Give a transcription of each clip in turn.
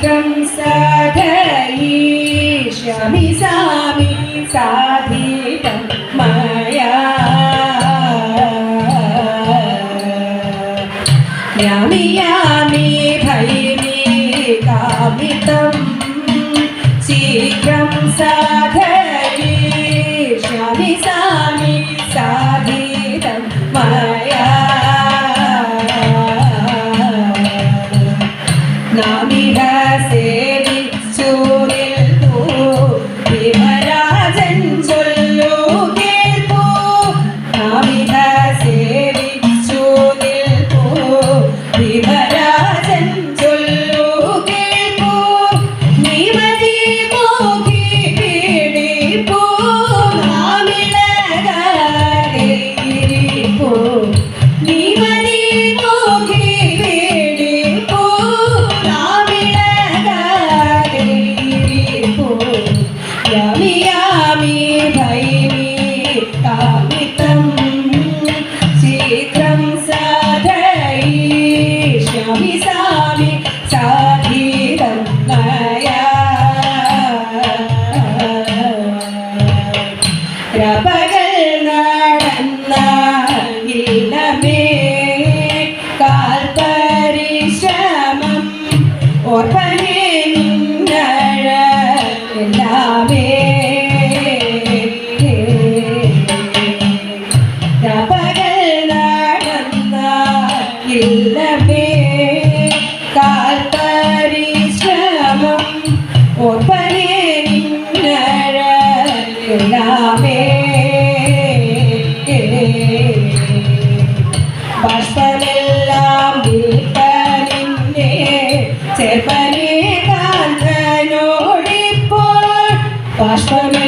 സാധികം സാധയീഷമി സാമി സാധികം മയാ. യാമി യാമി ഭൈമി കാമിതം ശീഘ്രം സാ Orca പനി താൻ ബാഷ്പമേ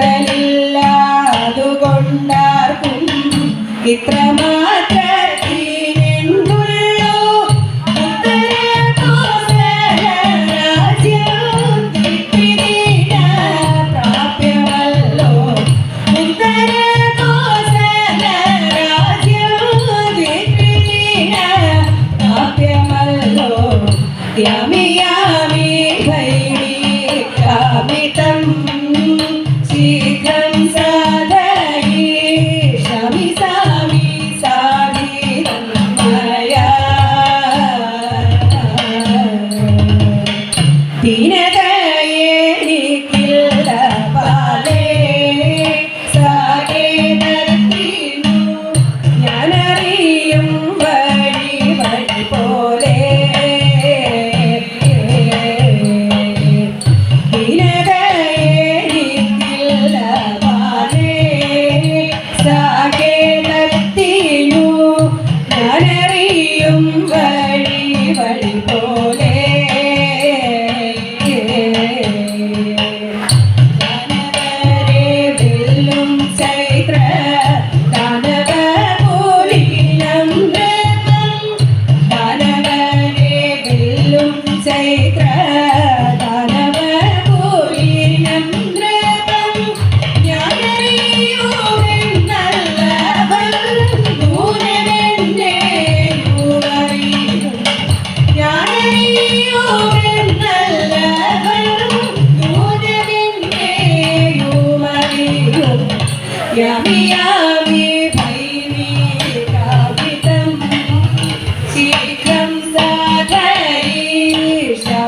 പകലില്ല അതുകൊണ്ടാർക്കും ഇത്രമാ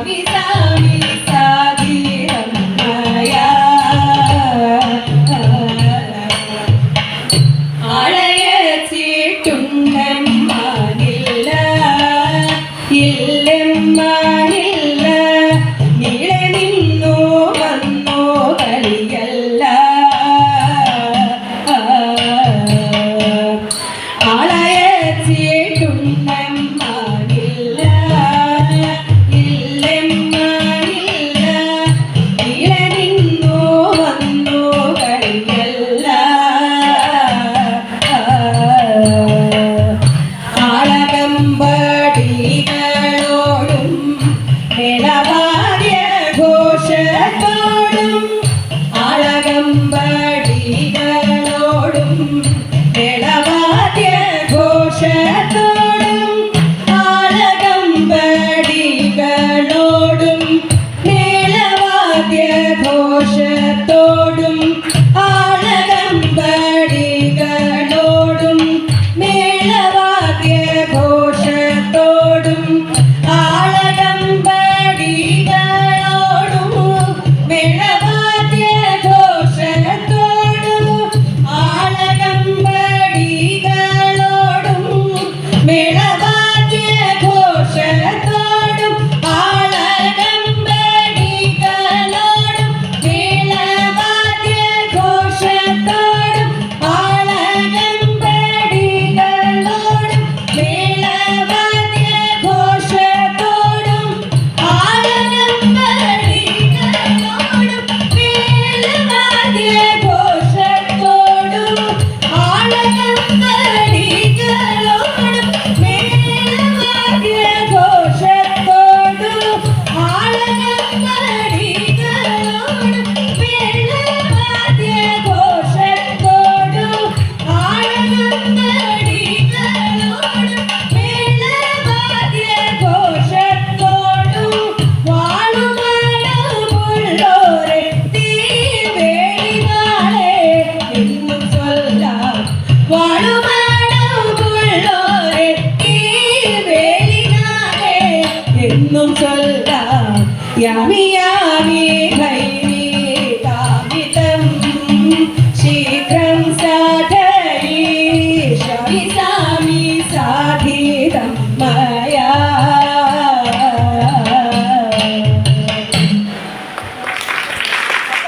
Mami, Yeah.